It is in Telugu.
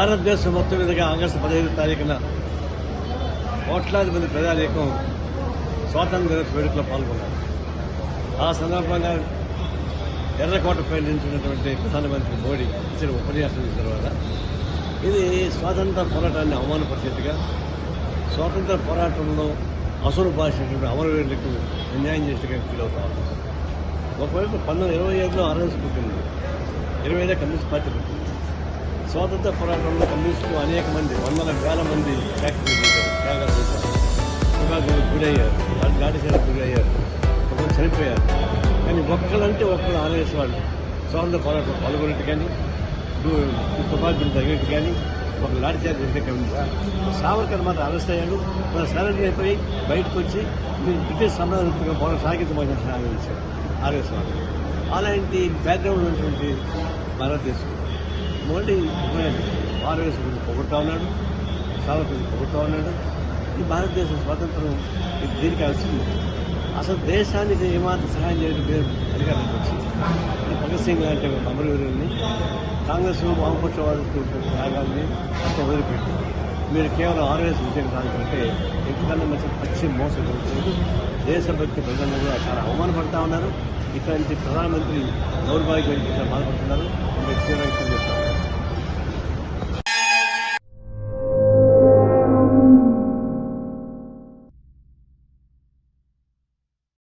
భారతదేశం మొత్తం మీదుగా ఆగస్టు పదిహేను తారీఖున కోట్లాది మంది ప్రజానీకం స్వాతంత్ర దినోత్సవ వేడుకలో పాల్గొన్నారు. ఆ సందర్భంగా ఎర్రకోటపై నిలిచినటువంటి ప్రధానమంత్రి మోడీ ఇచ్చిన ఉపన్యాసం తర్వాత ఇది స్వాతంత్ర పోరాటాన్ని అవమానపరిచేట్టుగా స్వాతంత్ర పోరాటంలో అసలు భాషటువంటి అమరవీరులకు అన్యాయం చేసేట్టుగా ఫీల్ అవుతా ఒకవైపు పంతొమ్మిది ఇరవై ఐదులో ఆర్ఎస్ పుట్టింది ఇరవై ఐదు కమ్యూనిస్ట్ పార్టీ పుట్టింది. స్వాతంత్ర పోరాటంలో కమ్యూనిస్టులు అనేక మంది వందల వేల మంది ఫ్యాక్టరీ చేశారు. త్యాగాలు చేశారు. సుభాష్ గురయ్యారు. వాళ్ళు దాడిశాలకు గురయ్యారు. ఒకరు చనిపోయారు. కానీ ఒక్కళ్ళంటే ఒక్కరు ఆర్ఎస్ వాళ్ళు. స్వాతంత్ర పోరాటం పాల్గొనేట్టు కానీ తుపాకులు తగినట్టు కానీ ఒక లాఠీ చార్జ్ చేసే సావర్కర్ మాత్రం అరెస్ట్ అయ్యాడు. మన సరెండర్ అయిపోయి బయటకు వచ్చి బ్రిటిష్ సామ్రాజ్యంగా పోరాటం సాగించమని ఆలోచించారు ఆర్ఎస్ వాళ్ళు. అలాంటి బ్యాక్గ్రౌండ్ ఉన్నటువంటి భారతదేశం. మొదటి ఆర్ఎస్ గురించి పొగుడుతూ ఉన్నాడు చాలా గురించి పొగుడుతూ ఉన్నాడు. ఈ భారతదేశం స్వాతంత్రం ఇది దీనికి వచ్చింది అసలు దేశానికి ఏమాత్రం సహాయం చేయడం లేదు అధికారంలోకి వచ్చింది భగత్ సింగ్ లాంటి ఒక అమరవీరుల్ని కాంగ్రెస్ వామపక్ష వాళ్ళు త్యాగాన్ని అట్లా వదిలిపెట్టి. మీరు కేవలం ఆర్ఎస్ విజయం కాదంటే ఎంతకన్నా మంచి పచ్చి మోసం జరుగుతుంది దేశభక్తి ప్రజలను కూడా చాలా అవమానపడతా ఉన్నారు. ఇట్లాంటి ప్రధానమంత్రి దౌర్భాగ్యం ఇట్లా బాధపడుతున్నారు. మీరు తీవ్రంగా